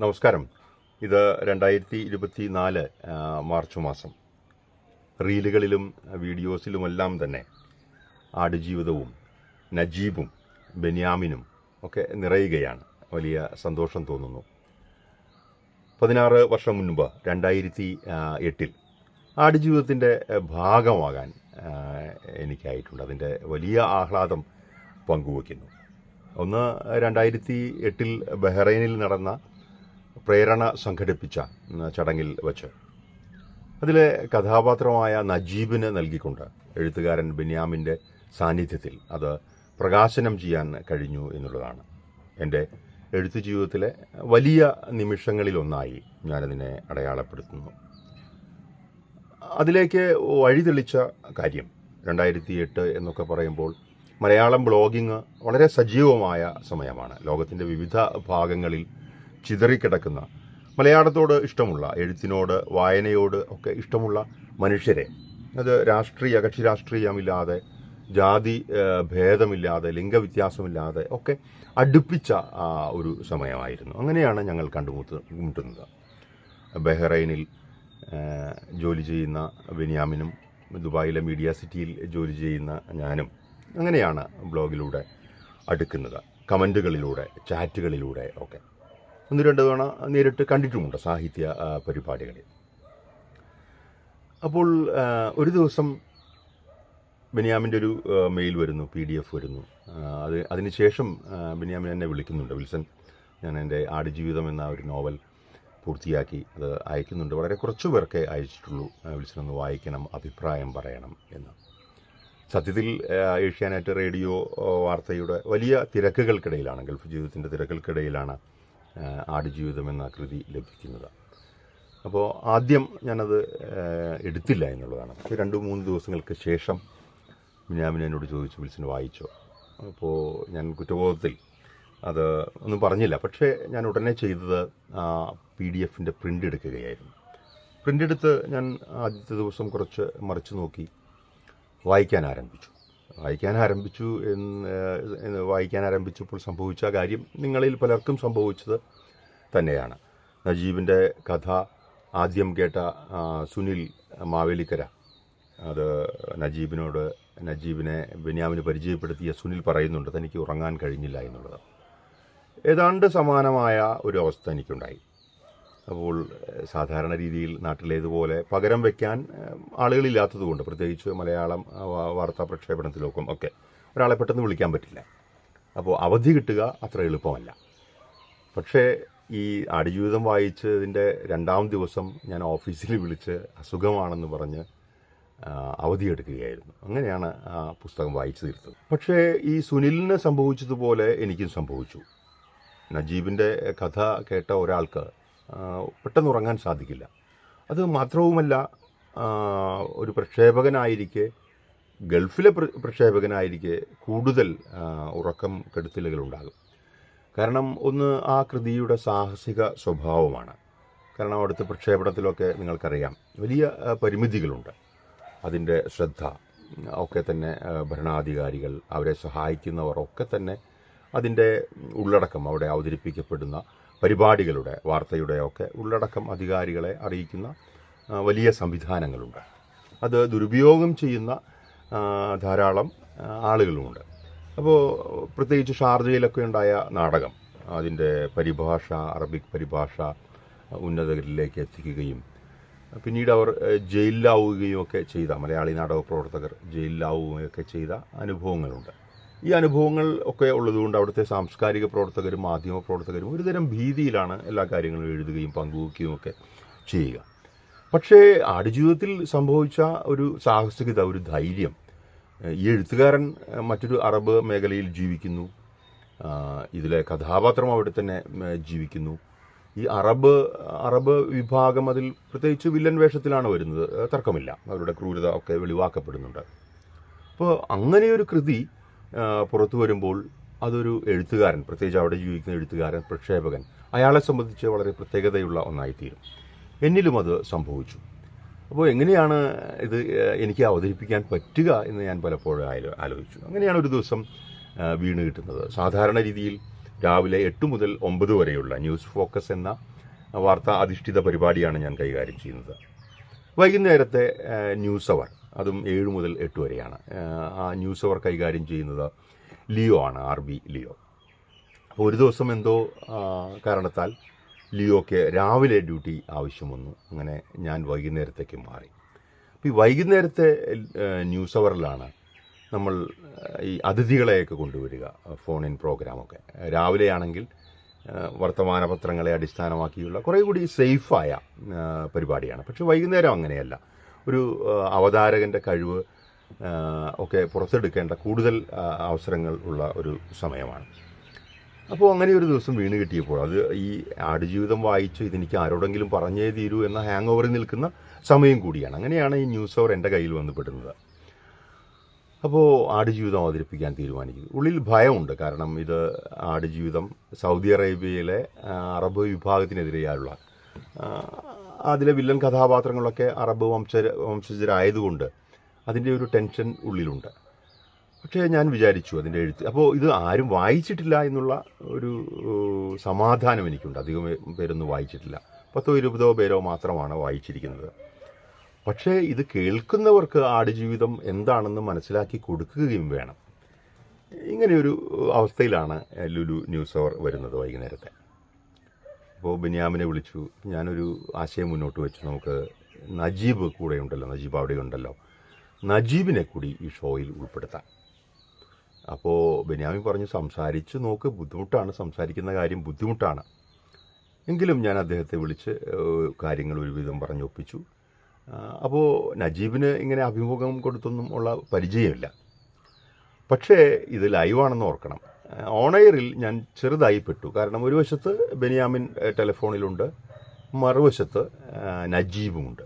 നമസ്കാരം. ഇത് രണ്ടായിരത്തി ഇരുപത്തി നാല് മാർച്ച് മാസം. റീലുകളിലും വീഡിയോസിലുമെല്ലാം തന്നെ ആടുജീവിതവും നജീബും ബെന്യാമിനും ഒക്കെ നിറയുകയാണ്. വലിയ സന്തോഷം തോന്നുന്നു. പതിനാറ് വർഷം മുൻപ് രണ്ടായിരത്തി എട്ടിൽ ആടുജീവിതത്തിന്റെ ഭാഗമാകാൻ എനിക്കായിട്ടുണ്ട്. അതിന്റെ വലിയ ആഹ്ലാദം പങ്കുവയ്ക്കുന്നു. ഒന്ന് രണ്ടായിരത്തി എട്ടിൽ ബഹ്റൈനിൽ നടന്ന പ്രേരണ സംഘടിപ്പിച്ച ചടങ്ങിൽ വച്ച്. അതിലെ കഥാപാത്രമായ നജീബിന് നൽകിക്കൊണ്ട് എഴുത്തുകാരൻ ബെന്യാമിന്റെ സാന്നിധ്യത്തിൽ അത് പ്രകാശനം ചെയ്യാൻ കഴിഞ്ഞു എന്നുള്ളതാണ്. എന്റെ എഴുത്തു ജീവിതത്തിലെ വലിയ നിമിഷങ്ങളിലൊന്നായി ഞാനതിനെ അടയാളപ്പെടുത്തുന്നു. അതിലേക്ക് വഴിതെളിച്ച കാര്യം രണ്ടായിരത്തി എട്ട് എന്നൊക്കെ പറയുമ്പോൾ മലയാളം ബ്ലോഗിങ് വളരെ സജീവമായ സമയമാണ്. ലോകത്തിന്റെ വിവിധ ഭാഗങ്ങളിൽ ചിതറിക്കിടക്കുന്ന മലയാളത്തോട് ഇഷ്ടമുള്ള എഴുത്തിനോട് വായനയോട് ഒക്കെ ഇഷ്ടമുള്ള മനുഷ്യരെ. അത് രാഷ്ട്രീയ കക്ഷി രാഷ്ട്രീയമില്ലാതെ ജാതി ഭേദമില്ലാതെ ലിംഗവ്യത്യാസമില്ലാതെ ഒക്കെ അടുപ്പിച്ച ഒരു സമയമായിരുന്നു. അങ്ങനെയാണ് ഞങ്ങൾ കണ്ടുമുട്ടുന്നത് മുട്ടുന്നത് ബഹ്റൈനിൽ ജോലി ചെയ്യുന്ന ബെനിയാമിനും ദുബായിലെ മീഡിയ സിറ്റിയിൽ ജോലി ചെയ്യുന്ന ഞാനും അങ്ങനെയാണ് ബ്ലോഗിലൂടെ അടുക്കുന്നത്. കമന്റുകളിലൂടെ ചാറ്റുകളിലൂടെ ഒക്കെ. ഒന്ന് രണ്ട് തവണ നേരിട്ട് കണ്ടിട്ടുമുണ്ട് സാഹിത്യ പരിപാടികളിൽ അപ്പോൾ ഒരു ദിവസം ബെന്യാമിന്റെ ഒരു മെയിൽ വരുന്നു പി ഡി എഫ് വരുന്നു. അത് അതിനുശേഷം ബെന്യാമിൻ എന്നെ വിളിക്കുന്നുണ്ട്. വിൽസൺ ഞാൻ എന്റെ ആടുജീവിതം എന്ന ഒരു നോവൽ പൂർത്തിയാക്കി അത് അയക്കുന്നുണ്ട്. വളരെ കുറച്ചു പേർക്കേ അയച്ചിട്ടുള്ളൂ. വിൽസൺ ഒന്ന് വായിക്കണം അഭിപ്രായം പറയണം എന്ന്. സത്യത്തിൽ ഏഷ്യാനെറ്റ് റേഡിയോ വാർത്തയുടെ വലിയ തിരക്കുകൾക്കിടയിലാണ് ഗൾഫ് ജീവിതത്തിന്റെ തിരക്കുകൾക്കിടയിലാണ് ആടുജീവിതം എന്ന കൃതി ലഭിക്കുന്നത്. അപ്പോൾ ആദ്യം ഞാനത് എടുത്തില്ല എന്നുള്ളതാണ്. രണ്ട് മൂന്ന് ദിവസങ്ങൾക്ക് ശേഷം ബിന്യാമിൻ എന്നോട് ചോദിച്ചു വിൽസിന് വായിച്ചോ. അപ്പോൾ ഞാൻ കുറ്റബോധത്തിൽ അത് ഒന്നും പറഞ്ഞില്ല. പക്ഷേ ഞാൻ ഉടനെ ചെയ്തത് പി ഡി എഫിന്റെ പ്രിന്റ് എടുക്കുകയായിരുന്നു. പ്രിന്റ് എടുത്ത് ഞാൻ ആദ്യത്തെ ദിവസം കുറച്ച് മറിച്ച് നോക്കി വായിക്കാൻ ആരംഭിച്ചു. വായിക്കാൻ ആരംഭിച്ചു എന്ന് വായിക്കാൻ ആരംഭിച്ചപ്പോൾ സംഭവിച്ച കാര്യം നിങ്ങളിൽ പലർക്കും സംഭവിച്ചത് തന്നെയാണ്. നജീബിന്റെ കഥ ആദ്യം കേട്ട സുനിൽ മാവേലിക്കര. അത് നജീബിനോട് നജീബിനെ ബെന്യാമിന് പരിചയപ്പെടുത്തിയ സുനിൽ പറയുന്നുണ്ട് തനിക്ക് ഉറങ്ങാൻ കഴിഞ്ഞില്ല എന്നുള്ളത്. ഏതാണ്ട് സമാനമായ ഒരു അവസ്ഥ എനിക്കുണ്ടായി. അപ്പോൾ സാധാരണ രീതിയിൽ നാട്ടിലേതുപോലെ പകരം വയ്ക്കാൻ ആളുകളില്ലാത്തതുകൊണ്ട് പ്രത്യേകിച്ച് മലയാളം വാർത്താ പ്രക്ഷേപണത്തിലൊക്കെ ഒക്കെ ഒരാളെ പെട്ടെന്ന് വിളിക്കാൻ പറ്റില്ല. അപ്പോൾ അവധി കിട്ടുക അത്ര എളുപ്പമല്ല. പക്ഷേ ഈ ആടുജീവിതം വായിച്ചതിന്റെ രണ്ടാം ദിവസം ഞാൻ ഓഫീസിൽ വിളിച്ച് അസുഖമാണെന്ന് പറഞ്ഞ് അവധിയെടുക്കുകയായിരുന്നു അങ്ങനെയാണ് ആ പുസ്തകം വായിച്ചു തീർത്തത്. പക്ഷേ ഈ സുനിലിന് സംഭവിച്ചതുപോലെ എനിക്കും സംഭവിച്ചു. നജീബിന്റെ കഥ കേട്ട ഒരാൾക്ക് പെട്ടെന്ന് ഉറങ്ങാൻ സാധിക്കില്ല. അത് മാത്രവുമല്ല ഒരു പ്രക്ഷേപകനായിരിക്കെ ഗൾഫിലെ പ്ര- പ്രക്ഷേപകനായിരിക്കെ കൂടുതൽ ഉറക്കം ഉറക്കം കെടുത്തലുകളുണ്ടാകും. കാരണം ഒന്ന് ആ കൃതിയുടെ സാഹസിക സ്വഭാവമാണ്. കാരണം അവിടുത്തെ പ്രക്ഷേപണത്തിലൊക്കെ നിങ്ങൾക്കറിയാം വലിയ പരിമിതികളുണ്ട്. അതിന്റെ ശ്രദ്ധ ഒക്കെ തന്നെ ഭരണാധികാരികൾ അവരെ സഹായിക്കുന്നവർ ഒക്കെ തന്നെ അതിന്റെ ഉള്ളടക്കം അവിടെ അവതരിപ്പിക്കപ്പെടുന്ന പരിപാടികളുടെ വാർത്തയുടെ ഒക്കെ ഉള്ളടക്കം അധികാരികളെ അറിയിക്കുന്ന വലിയ സംവിധാനങ്ങളുണ്ട്. അത് ദുരുപയോഗം ചെയ്യുന്ന ധാരാളം ആളുകളുമുണ്ട്. അപ്പോൾ പ്രത്യേകിച്ച് ഷാർജയിലൊക്കെ ഉണ്ടായ നാടകം അതിന്റെ പരിഭാഷ അറബിക് പരിഭാഷ ഉന്നതരിലേക്ക് എത്തിക്കുകയും പിന്നീട് അവർ ജയിലിലാവുകയും ഒക്കെ ചെയ്ത മലയാളി നാടക പ്രവർത്തകർ ജയിലിലാവുകയൊക്കെ ചെയ്ത അനുഭവങ്ങളുണ്ട്. ഈ അനുഭവങ്ങൾ ഒക്കെ ഉള്ളതുകൊണ്ട് അവിടുത്തെ സാംസ്കാരിക പ്രവർത്തകരും മാധ്യമ പ്രവർത്തകരും ഒരുതരം ഭീതിയിലാണ് എല്ലാ കാര്യങ്ങളും എഴുതുകയും പങ്കുവയ്ക്കുകയും ഒക്കെ ചെയ്യുക. പക്ഷേ ആടുജീവിതത്തിൽ സംഭവിച്ച ഒരു സാഹസികത ഒരു ധൈര്യം ഈ എഴുത്തുകാരൻ മറ്റൊരു അറബ് മേഖലയിൽ ജീവിക്കുന്നു. ഇതിലെ കഥാപാത്രം അവിടെ തന്നെ ജീവിക്കുന്നു. ഈ അറബ് അറബ് വിഭാഗം അതിൽ പ്രത്യേകിച്ച് വില്ലൻ വേഷത്തിലാണ് വരുന്നത്. തർക്കമില്ല. അവരുടെ ക്രൂരത ഒക്കെ വെളിവാക്കപ്പെടുന്നുണ്ട്. അപ്പോൾ അങ്ങനെയൊരു കൃതി പുറത്തു വരുമ്പോൾ അതൊരു എഴുത്തുകാരൻ പ്രത്യേകിച്ച് അവിടെ ജീവിക്കുന്ന എഴുത്തുകാരൻ പ്രക്ഷേപകൻ അയാളെ സംബന്ധിച്ച് വളരെ പ്രത്യേകതയുള്ള ഒന്നായിത്തീരും. എന്നിലും അത് സംഭവിച്ചു. അപ്പോൾ എങ്ങനെയാണ് ഇത് എനിക്ക് അവതരിപ്പിക്കാൻ പറ്റുക എന്ന് ഞാൻ പലപ്പോഴും ആലോ- ആലോചിച്ചു. അങ്ങനെയാണ് ഒരു ദിവസം വീണ് കിട്ടുന്നത്. സാധാരണ രീതിയിൽ രാവിലെ എട്ട് മുതൽ ഒമ്പത് വരെയുള്ള ന്യൂസ് ഫോക്കസ് എന്ന വാർത്താ അധിഷ്ഠിത പരിപാടിയാണ് ഞാൻ കൈകാര്യം ചെയ്യുന്നത്. വൈകുന്നേരത്തെ ന്യൂസ് അവർ അതും ഏഴ് മുതൽ എട്ട് വരെയാണ്. ആ, ന്യൂസ് അവർ കൈകാര്യം ചെയ്യുന്നത് ലിയോ ആണ് ആർ ബി ലിയോ. അപ്പോൾ ഒരു ദിവസം എന്തോ കാരണത്താൽ ലിയോയ്ക്ക് രാവിലെ ഡ്യൂട്ടി ആവശ്യം വന്നു. അങ്ങനെ ഞാൻ വൈകുന്നേരത്തേക്ക് മാറി. അപ്പോൾ ഈ വൈകുന്നേരത്തെ ന്യൂസ് അവറിലാണ് നമ്മൾ ഈ അതിഥികളെയൊക്കെ കൊണ്ടുവരിക ഫോൺ ഇൻ പ്രോഗ്രാമൊക്കെ രാവിലെയാണെങ്കിൽ വർത്തമാന പത്രങ്ങളെ അടിസ്ഥാനമാക്കിയുള്ള കുറേ കൂടി സേഫായ പരിപാടിയാണ്. പക്ഷേ വൈകുന്നേരം അങ്ങനെയല്ല. ഒരു അവതാരകന്റെ കഴിവ് ഒക്കെ പുറത്തെടുക്കേണ്ട കൂടുതൽ അവസരങ്ങൾ ഉള്ള ഒരു സമയമാണ്. അപ്പോൾ അങ്ങനെ ഒരു ദിവസം വീണ് കിട്ടിയപ്പോൾ അത് ഈ ആടുജീവിതം വായിച്ച് ഇതെനിക്ക് ആരോടെങ്കിലും പറഞ്ഞേ തീരൂ എന്ന ഹാങ് ഓവറിൽ നിൽക്കുന്ന സമയം കൂടിയാണ്. അങ്ങനെയാണ് ഈ ന്യൂസ് അവർ എന്റെ കയ്യിൽ വന്ന് പെടുന്നത് അപ്പോൾ ആടുജീവിതം അവതരിപ്പിക്കാൻ തീരുമാനിക്കുന്നു. ഉള്ളിൽ ഭയമുണ്ട്. കാരണം ഇത് ആടുജീവിതം സൗദി അറേബ്യയിലെ അറബ് വിഭാഗത്തിനെതിരെയുള്ള അതിലെ വില്ലൻ കഥാപാത്രങ്ങളൊക്കെ അറബ് വംശ വംശജരായതുകൊണ്ട് അതിന്റെ ഒരു ടെൻഷൻ ഉള്ളിലുണ്ട്. പക്ഷേ ഞാൻ വിചാരിച്ചു അതിന്റെ എഴുത്ത്. അപ്പോൾ ഇത് ആരും വായിച്ചിട്ടില്ല എന്നുള്ള ഒരു സമാധാനം എനിക്കുണ്ട്. അധികം പേരൊന്നും വായിച്ചിട്ടില്ല. പത്തോ ഇരുപതോ പേരോ മാത്രമാണ് വായിച്ചിരിക്കുന്നത്. പക്ഷേ ഇത് കേൾക്കുന്നവർക്ക് ആടുജീവിതം എന്താണെന്ന് മനസ്സിലാക്കി കൊടുക്കുകയും വേണം. ഇങ്ങനെയൊരു അവസ്ഥയിലാണ് ലുലു ന്യൂസ് അവർ വരുന്നത് വൈകുന്നേരത്തെ. അപ്പോൾ ബെന്യാമിനെ വിളിച്ചു. ഞാനൊരു ആശയം മുന്നോട്ട് വെച്ചു. നമുക്ക് നജീബ് കൂടെ ഉണ്ടല്ലോ. നജീബ് അവിടെ ഉണ്ടല്ലോ. നജീബിനെ കൂടി ഈ ഷോയിൽ ഉൾപ്പെടുത്താം. അപ്പോൾ ബെന്യാമി പറഞ്ഞു സംസാരിച്ച് നോക്ക്. ബുദ്ധിമുട്ടാണ്. സംസാരിക്കുന്ന കാര്യം ബുദ്ധിമുട്ടാണ്. എങ്കിലും ഞാൻ അദ്ദേഹത്തെ വിളിച്ച് കാര്യങ്ങൾ ഒരുവിധം പറഞ്ഞൊപ്പിച്ചു അപ്പോൾ നജീബിന് ഇങ്ങനെ അഭിമുഖം കൊടുത്തൊന്നും ഉള്ള പരിചയമില്ല. പക്ഷേ ഇത് ലൈവാണെന്ന് ഓർക്കണം. ഓണയറിൽ ഞാൻ ചെറുതായി പെട്ടു. കാരണം ഒരു വശത്ത് ബെനിയാമിൻ ടെലിഫോണിലുണ്ട്. മറുവശത്ത് നജീബുമുണ്ട്.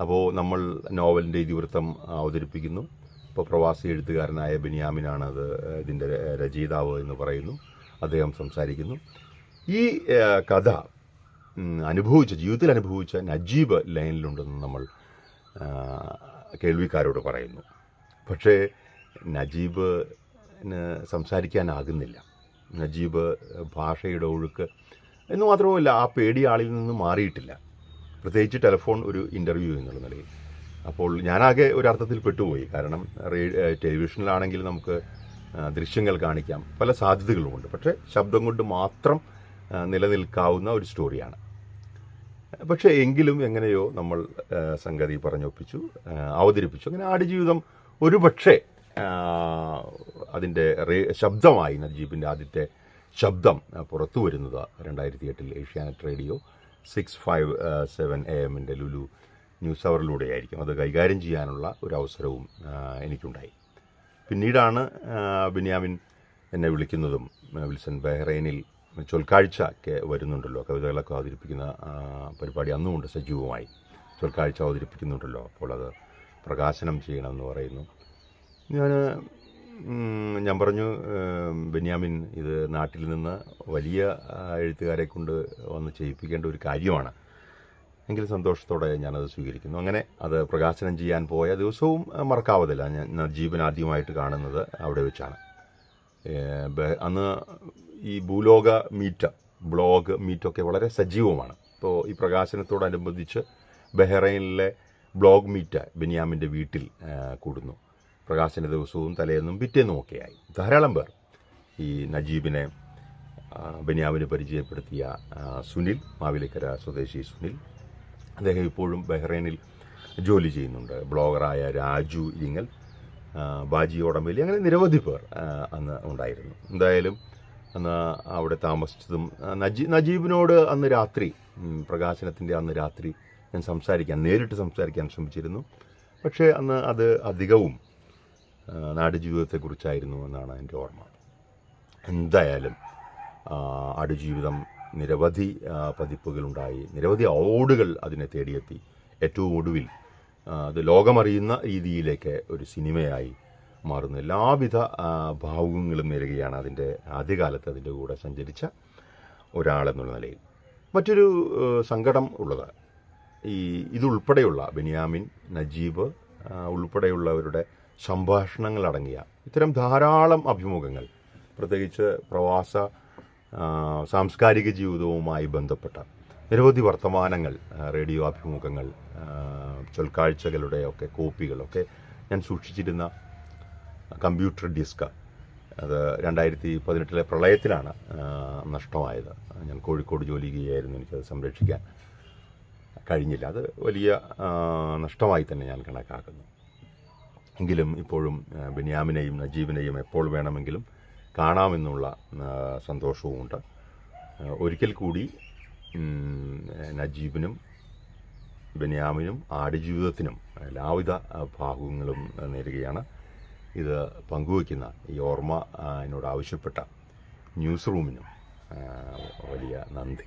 അപ്പോൾ നമ്മൾ നോവലിന്റെ ഇതിവൃത്തം അവതരിപ്പിക്കുന്നു. ഇപ്പോൾ പ്രവാസി എഴുത്തുകാരനായ ബെനിയാമിനാണ് അത് ഇതിന്റെ രചയിതാവ് എന്ന് പറയുന്നു. അദ്ദേഹം സംസാരിക്കുന്നു. ഈ കഥ അനുഭവിച്ച ജീവിതത്തിൽ അനുഭവിച്ച നജീബ് ലൈനിലുണ്ടെന്ന് നമ്മൾ കേൾവിക്കാരോട് പറയുന്നു. പക്ഷേ നജീബിന് സംസാരിക്കാനാകുന്നില്ല. നജീബ് ഭാഷയുടെ ഒഴുക്ക് എന്ന് മാത്രവുമല്ല ആ പേടി ആളിൽ നിന്ന് മാറിയിട്ടില്ല. പ്രത്യേകിച്ച് ടെലിഫോൺ ഒരു ഇന്റർവ്യൂ എന്നുള്ള നിലയിൽ. അപ്പോൾ ഞാനാകെ ഒരർത്ഥത്തിൽ പെട്ടുപോയി. കാരണം ടെലിവിഷനിലാണെങ്കിൽ നമുക്ക് ദൃശ്യങ്ങൾ കാണിക്കാം. പല സാധ്യതകളുമുണ്ട്. പക്ഷേ ശബ്ദം കൊണ്ട് മാത്രം നിലനിൽക്കാവുന്ന ഒരു സ്റ്റോറിയാണ് പക്ഷേ എങ്കിലും എങ്ങനെയോ നമ്മൾ സംഗതി പറഞ്ഞൊപ്പിച്ചു അവതരിപ്പിച്ചു. അങ്ങനെ ആടുജീവിതം ഒരു പക്ഷേ അതിന്റെ റേ ശബ്ദമായി നജീബിന്റെ ആദ്യത്തെ ശബ്ദം പുറത്തു വരുന്നത് രണ്ടായിരത്തി എട്ടിൽ Asianet radio six five seven A എമ്മിന്റെ ലുലു ന്യൂസ് അവറിലൂടെയായിരിക്കും അത് കൈകാര്യം ചെയ്യാനുള്ള ഒരു അവസരവും എനിക്കുണ്ടായി. പിന്നീടാണ് ബെന്യാമിൻ എന്നെ വിളിക്കുന്നതും വിൽസൺ ബഹ്റൈനിൽ ചൊൽക്കാഴ്ച ഒക്കെ വരുന്നുണ്ടല്ലോ. കവിതകളൊക്കെ അവതരിപ്പിക്കുന്ന പരിപാടി അന്നുമുണ്ട് സജീവമായി. ചൊൽക്കാഴ്ച അവതരിപ്പിക്കുന്നുണ്ടല്ലോ. അപ്പോൾ അത് പ്രകാശനം ചെയ്യണമെന്ന് പറയുന്നു. ഞാൻ ഞാൻ പറഞ്ഞു ബെന്യാമിൻ ഇത് നാട്ടിൽ നിന്ന് വലിയ എഴുത്തുകാരെ കൊണ്ട് വന്ന് ചെയ്യിപ്പിക്കേണ്ട ഒരു കാര്യമാണ്. എങ്കിലും സന്തോഷത്തോടെ ഞാനത് സ്വീകരിക്കുന്നു. അങ്ങനെ അത് പ്രകാശനം ചെയ്യാൻ പോയ ദിവസവും മറക്കാവതില്ല. ഞാൻ ജീവൻ ആദ്യമായിട്ട് കാണുന്നത് അവിടെ വെച്ചാണ്. അന്ന് ഈ ഭൂലോക മീറ്റ് ബ്ലോഗ് മീറ്റൊക്കെ വളരെ സജീവമാണ്. ഇപ്പോൾ ഈ പ്രകാശനത്തോടനുബന്ധിച്ച് ബഹ്റൈനിലെ ബ്ലോഗ് മീറ്റ് ബെന്യാമിന്റെ വീട്ടിൽ കൂടുന്നു. പ്രകാശന ദിവസവും തലേന്നും പിറ്റേന്നും ഒക്കെയായി. ധാരാളം പേർ ഈ നജീബിനെ ബനിയാമിന് പരിചയപ്പെടുത്തിയ സുനിൽ മാവിലിക്കര സ്വദേശി സുനിൽ. അദ്ദേഹം ഇപ്പോഴും ബഹ്റൈനിൽ ജോലി ചെയ്യുന്നുണ്ട്. ബ്ലോഗറായ രാജു ഇരിങ്ങൽ ബാജി ഓടമ്പലി അങ്ങനെ നിരവധി പേർ അന്ന് ഉണ്ടായിരുന്നു. എന്തായാലും അന്ന് അവിടെ താമസിച്ചതും നജീ നജീബിനോട് അന്ന് രാത്രി പ്രകാശനത്തിന്റെ അന്ന് രാത്രി ഞാൻ സംസാരിക്കാൻ നേരിട്ട് സംസാരിക്കാൻ ശ്രമിച്ചിരുന്നു. പക്ഷേ അന്ന് അത് അധികവും നാടുജീവിതത്തെക്കുറിച്ചായിരുന്നു എന്നാണ് എന്റെ ഓർമ്മ. എന്തായാലും ആടുജീവിതം നിരവധി പതിപ്പുകളുണ്ടായി. നിരവധി അവാർഡുകൾ അതിനെ തേടിയെത്തി. ഏറ്റവും ഒടുവിൽ അത് ലോകമറിയുന്ന രീതിയിലേക്ക് ഒരു സിനിമയായി മാറുന്നു. എല്ലാവിധ ഭാവുകങ്ങളും നേരുകയാണ് അതിന്റെ ആദ്യകാലത്ത് അതിന്റെ കൂടെ സഞ്ചരിച്ച ഒരാളെന്നുള്ള നിലയിൽ. മറ്റൊരു സങ്കടം ഉള്ളത് ഈ ഇതുൾപ്പെടെയുള്ള ബെന്യാമിൻ നജീബ് ഉൾപ്പെടെയുള്ളവരുടെ സംഭാഷണങ്ങൾ അടങ്ങിയ ഇത്തരം ധാരാളം അഭിമുഖങ്ങൾ പ്രത്യേകിച്ച് പ്രവാസ സാംസ്കാരിക ജീവിതവുമായി ബന്ധപ്പെട്ട നിരവധി വർത്തമാനങ്ങൾ റേഡിയോ അഭിമുഖങ്ങൾ ചൊൽക്കാഴ്ചകളുടെയൊക്കെ കോപ്പികളൊക്കെ ഞാൻ സൂക്ഷിച്ചിരുന്ന കമ്പ്യൂട്ടർ ഡിസ്ക്. അത് രണ്ടായിരത്തി പതിനെട്ടിലെ പ്രളയത്തിലാണ് നഷ്ടമായത്. ഞാൻ കോഴിക്കോട് ജോലി ചെയ്യുകയായിരുന്നു. എനിക്കത് സംരക്ഷിക്കാൻ കഴിഞ്ഞില്ല. അത് വലിയ നഷ്ടമായി തന്നെ ഞാൻ കണക്കാക്കുന്നു. എങ്കിലും ഇപ്പോഴും ബെന്യാമിനെയും നജീബിനെയും എപ്പോൾ വേണമെങ്കിലും കാണാമെന്നുള്ള സന്തോഷവുമുണ്ട്. ഒരിക്കൽ കൂടി നജീബിനും ബെന്യാമിനും ആടുജീവിതത്തിനും എല്ലാവിധ ഭാഗങ്ങളും നേരുകയാണ്. ഇത് പങ്കുവയ്ക്കുന്ന ഈ ഓർമ്മ എന്നോട് ആവശ്യപ്പെട്ട ന്യൂസ് റൂമിനും വലിയ നന്ദി.